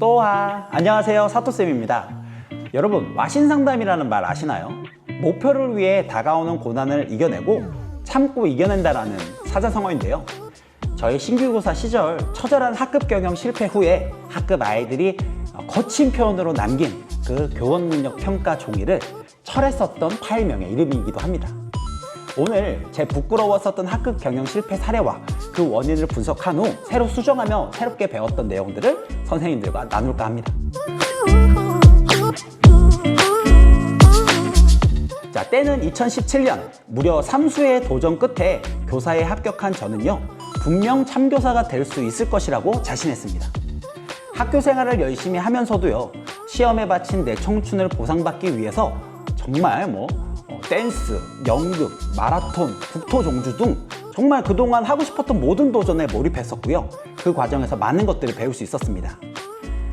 또하 안녕하세요. 사토쌤입니다. 여러분 와신상담이라는 말 아시나요? 목표를 위해 다가오는 고난을 이겨내고 참고 이겨낸다라는 사자성어인데요. 저희 신규고사 시절 처절한 학급 경영 실패 후에 학급 아이들이 거친 표현으로 남긴 그 교원 능력 평가 종이를 철했었던 파일명의 이름이기도 합니다. 오늘 제 부끄러웠었던 학급 경영 실패 사례와 그 원인을 분석한 후 새로 수정하며 새롭게 배웠던 내용들을 선생님들과 나눌까 합니다. 자, 때는 2017년 무려 3수의 도전 끝에 교사에 합격한 저는요, 분명 참교사가 될 수 있을 것이라고 자신했습니다. 학교 생활을 열심히 하면서도요, 시험에 바친 내 청춘을 보상받기 위해서 정말 뭐, 어, 댄스, 연극, 마라톤, 국토 종주 등 정말 그동안 하고 싶었던 모든 도전에 몰입했었고요. 그 과정에서 많은 것들을 배울 수 있었습니다.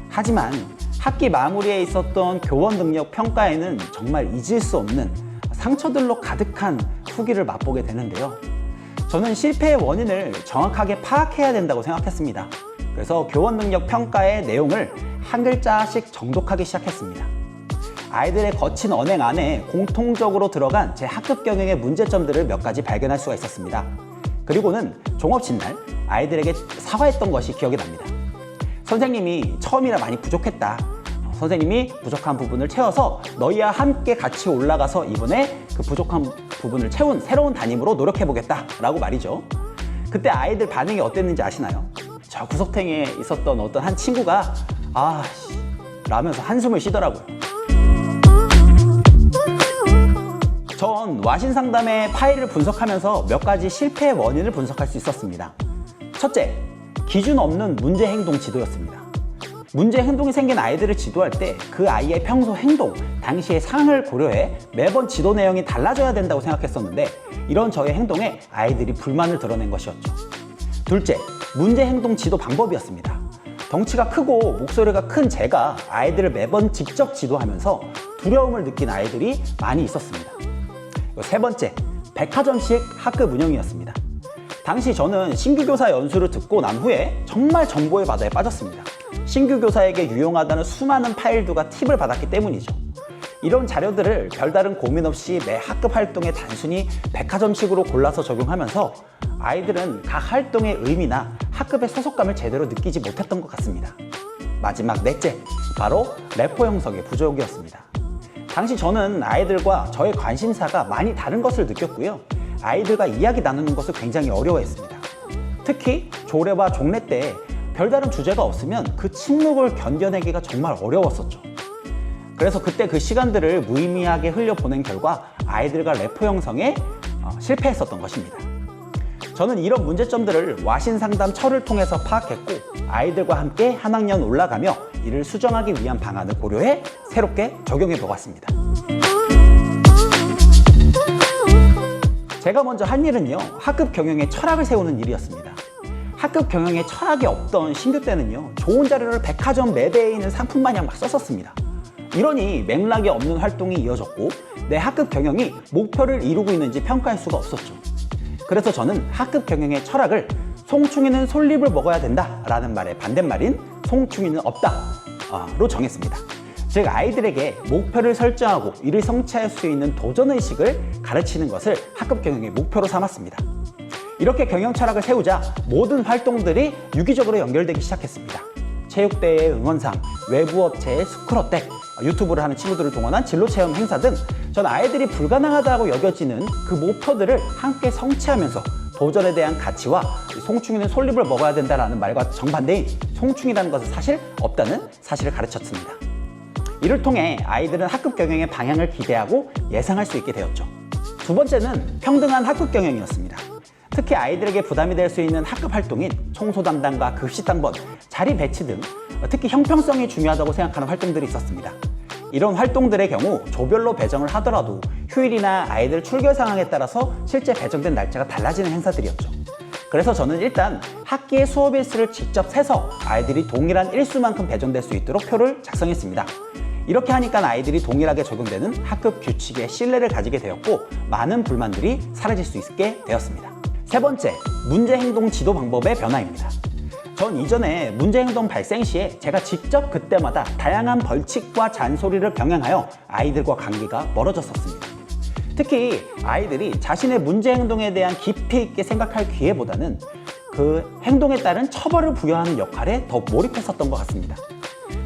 하지만 학기 마무리에 있었던 교원 능력 평가에는 정말 잊을 수 없는 상처들로 가득한 후기를 맛보게 되는데요. 저는 실패의 원인을 정확하게 파악해야 된다고 생각했습니다. 그래서 교원 능력 평가의 내용을 한 글자씩 정독하기 시작했습니다. 아이들의 거친 언행 안에 공통적으로 들어간 제 학급 경영의 문제점들을 몇 가지 발견할 수가 있었습니다. 그리고는 종업식 날 아이들에게 사과했던 것이 기억이 납니다. 선생님이 처음이라 많이 부족했다. 어, 선생님이 부족한 부분을 채워서 너희와 함께 같이 올라가서 이번에 그 부족한 부분을 채운 새로운 담임으로 노력해보겠다. 라고 말이죠. 그때 아이들 반응이 어땠는지 아시나요? 저 구석탱이에 있었던 어떤 한 친구가 아, 씨, 라면서 한숨을 쉬더라고요. 전 와신 상담의 파일을 분석하면서 몇 가지 실패의 원인을 분석할 수 있었습니다. 첫째, 기준 없는 문제 행동 지도였습니다. 문제 행동이 생긴 아이들을 지도할 때 그 아이의 평소 행동, 당시의 상황을 고려해 매번 지도 내용이 달라져야 된다고 생각했었는데 이런 저의 행동에 아이들이 불만을 드러낸 것이었죠. 둘째, 문제 행동 지도 방법이었습니다. 덩치가 크고 목소리가 큰 제가 아이들을 매번 직접 지도하면서 두려움을 느낀 아이들이 많이 있었습니다. 세 번째, 백화점식 학급 운영이었습니다. 당시 저는 신규 교사 연수를 듣고 난 후에 정말 정보의 바다에 빠졌습니다. 신규 교사에게 유용하다는 수많은 파일들과 팁을 받았기 때문이죠. 이런 자료들을 별다른 고민 없이 매 학급 활동에 단순히 백화점식으로 골라서 적용하면서 아이들은 각 활동의 의미나 학급의 소속감을 제대로 느끼지 못했던 것 같습니다. 마지막 넷째, 바로 레포 형성의 부족이었습니다. 당시 저는 아이들과 저의 관심사가 많이 다른 것을 느꼈고요. 아이들과 이야기 나누는 것을 굉장히 어려워했습니다. 특히 조례와 종례 때 별다른 주제가 없으면 그 침묵을 견뎌내기가 정말 어려웠었죠. 그래서 그때 그 시간들을 무의미하게 흘려보낸 결과 아이들과 래퍼 형성에 어, 실패했었던 것입니다. 저는 이런 문제점들을 와신 상담 철을 통해서 파악했고 아이들과 함께 한 학년 올라가며 이를 수정하기 위한 방안을 고려해 새롭게 적용해 보았습니다. 제가 먼저 한 일은요, 학급 경영의 철학을 세우는 일이었습니다. 학급 경영에 철학이 없던 신규 때는요, 좋은 자료를 백화점 매대에 있는 상품 마냥 막 썼었습니다. 이러니 맥락이 없는 활동이 이어졌고, 내 학급 경영이 목표를 이루고 있는지 평가할 수가 없었죠. 그래서 저는 학급 경영의 철학을 송충이는 솔잎을 먹어야 된다 라는 말의 반대말인 송충이는 없다로 정했습니다. 즉 아이들에게 목표를 설정하고 이를 성취할 수 있는 도전의식을 가르치는 것을 학급 경영의 목표로 삼았습니다. 이렇게 경영 철학을 세우자 모든 활동들이 유기적으로 연결되기 시작했습니다. 체육대회 응원상, 외부 업체의 스크러텍, 유튜브를 하는 친구들을 동원한 진로 체험 행사 등 전 아이들이 불가능하다고 여겨지는 그 목표들을 함께 성취하면서 도전에 대한 가치와 송충이는 솔잎을 먹어야 된다는 말과 정반대인 송충이라는 것은 사실 없다는 사실을 가르쳤습니다. 이를 통해 아이들은 학급 경영의 방향을 기대하고 예상할 수 있게 되었죠. 두 번째는 평등한 학급 경영이었습니다. 특히 아이들에게 부담이 될 수 있는 학급 활동인 청소 담당과 급식 당번, 자리 배치 등 특히 형평성이 중요하다고 생각하는 활동들이 있었습니다. 이런 활동들의 경우 조별로 배정을 하더라도 휴일이나 아이들 출결 상황에 따라서 실제 배정된 날짜가 달라지는 행사들이었죠. 그래서 저는 일단 학기의 수업 일수를 직접 세서 아이들이 동일한 일수만큼 배정될 수 있도록 표를 작성했습니다. 이렇게 하니까 아이들이 동일하게 적용되는 학급 규칙에 신뢰를 가지게 되었고 많은 불만들이 사라질 수 있게 되었습니다. 세 번째, 문제 행동 지도 방법의 변화입니다. 전 이전에 문제 행동 발생 시에 제가 직접 그때마다 다양한 벌칙과 잔소리를 병행하여 아이들과 관계가 멀어졌었습니다. 특히 아이들이 자신의 문제 행동에 대한 깊이 있게 생각할 기회보다는 그 행동에 따른 처벌을 부여하는 역할에 더 몰입했었던 것 같습니다.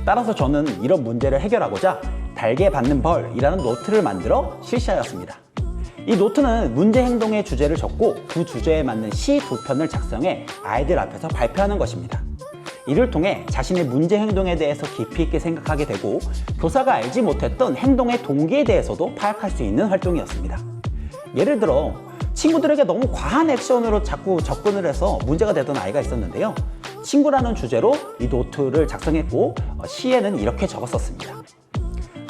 따라서 저는 이런 문제를 해결하고자 달게 받는 벌이라는 노트를 만들어 실시하였습니다. 이 노트는 문제 행동의 주제를 적고 그 주제에 맞는 시 두 편을 작성해 아이들 앞에서 발표하는 것입니다. 이를 통해 자신의 문제 행동에 대해서 깊이 있게 생각하게 되고 교사가 알지 못했던 행동의 동기에 대해서도 파악할 수 있는 활동이었습니다. 예를 들어 친구들에게 너무 과한 액션으로 자꾸 접근을 해서 문제가 되던 아이가 있었는데요. 친구라는 주제로 이 노트를 작성했고 어, 시에는 이렇게 적었었습니다.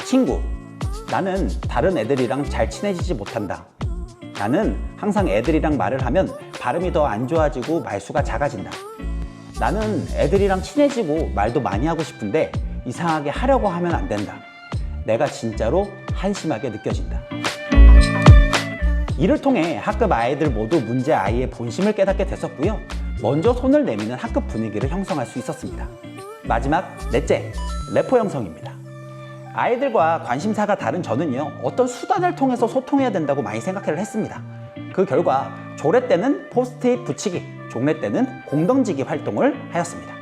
친구, 나는 다른 애들이랑 잘 친해지지 못한다. 나는 항상 애들이랑 말을 하면 발음이 더 안 좋아지고 말수가 작아진다. 나는 애들이랑 친해지고 말도 많이 하고 싶은데 이상하게 하려고 하면 안 된다. 내가 진짜로 한심하게 느껴진다. 이를 통해 학급 아이들 모두 문제 아이의 본심을 깨닫게 됐었고요. 먼저 손을 내미는 학급 분위기를 형성할 수 있었습니다. 마지막 넷째, 레포 형성입니다. 아이들과 관심사가 다른 저는요, 어떤 수단을 통해서 소통해야 된다고 많이 생각을 했습니다. 그 결과 조례 때는 포스트잇 붙이기, 종례 때는 공던지기 활동을 하였습니다.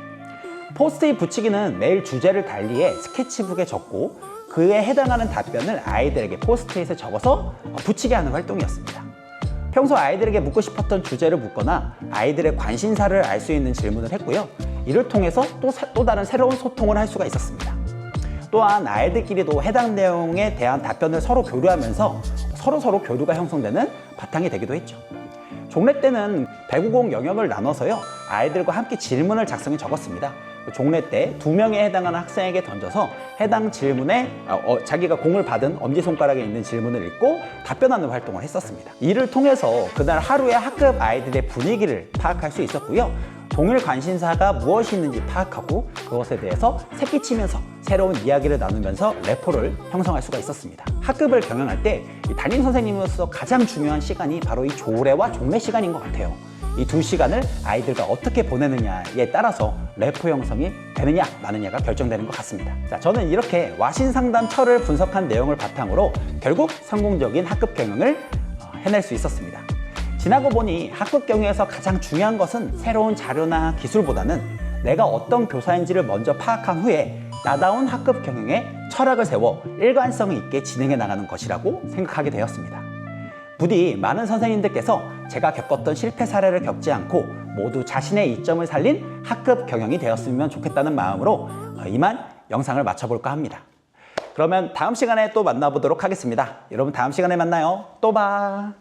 포스트잇 붙이기는 매일 주제를 달리해 스케치북에 적고 그에 해당하는 답변을 아이들에게 포스트잇에 적어서 붙이게 하는 활동이었습니다. 평소 아이들에게 묻고 싶었던 주제를 묻거나 아이들의 관심사를 알 수 있는 질문을 했고요. 이를 통해서 또, 사- 또 다른 새로운 소통을 할 수가 있었습니다. 또한 아이들끼리도 해당 내용에 대한 답변을 서로 교류하면서 서로 서로 교류가 형성되는 바탕이 되기도 했죠. 종례 때는 배구공 영역을 나눠서요 아이들과 함께 질문을 작성해 적었습니다. 종례 때 두 명에 해당하는 학생에게 던져서 해당 질문에 어, 어, 자기가 공을 받은 엄지 손가락에 있는 질문을 읽고 답변하는 활동을 했었습니다. 이를 통해서 그날 하루의 학급 아이들의 분위기를 파악할 수 있었고요. 동일 관심사가 무엇이 있는지 파악하고 그것에 대해서 새끼치면서 새로운 이야기를 나누면서 레포를 형성할 수가 있었습니다. 학급을 경영할 때이 담임 선생님으로서 가장 중요한 시간이 바로 이 조례와 종례 시간인 것 같아요. 이 두 시간을 아이들과 어떻게 보내느냐에 따라서 레포 형성이 되느냐 마느냐가 결정되는 것 같습니다. 자, 저는 이렇게 와신 상담 철을 분석한 내용을 바탕으로 결국 성공적인 학급 경영을 어, 해낼 수 있었습니다. 지나고 보니 학급 경영에서 가장 중요한 것은 새로운 자료나 기술보다는 내가 어떤 교사인지를 먼저 파악한 후에 나다운 학급 경영에 철학을 세워 일관성 있게 진행해 나가는 것이라고 생각하게 되었습니다. 부디 많은 선생님들께서 제가 겪었던 실패 사례를 겪지 않고 모두 자신의 이점을 살린 학급 경영이 되었으면 좋겠다는 마음으로 어, 이만 영상을 마쳐볼까 합니다. 그러면 다음 시간에 또 만나보도록 하겠습니다. 여러분 다음 시간에 만나요. 또 봐.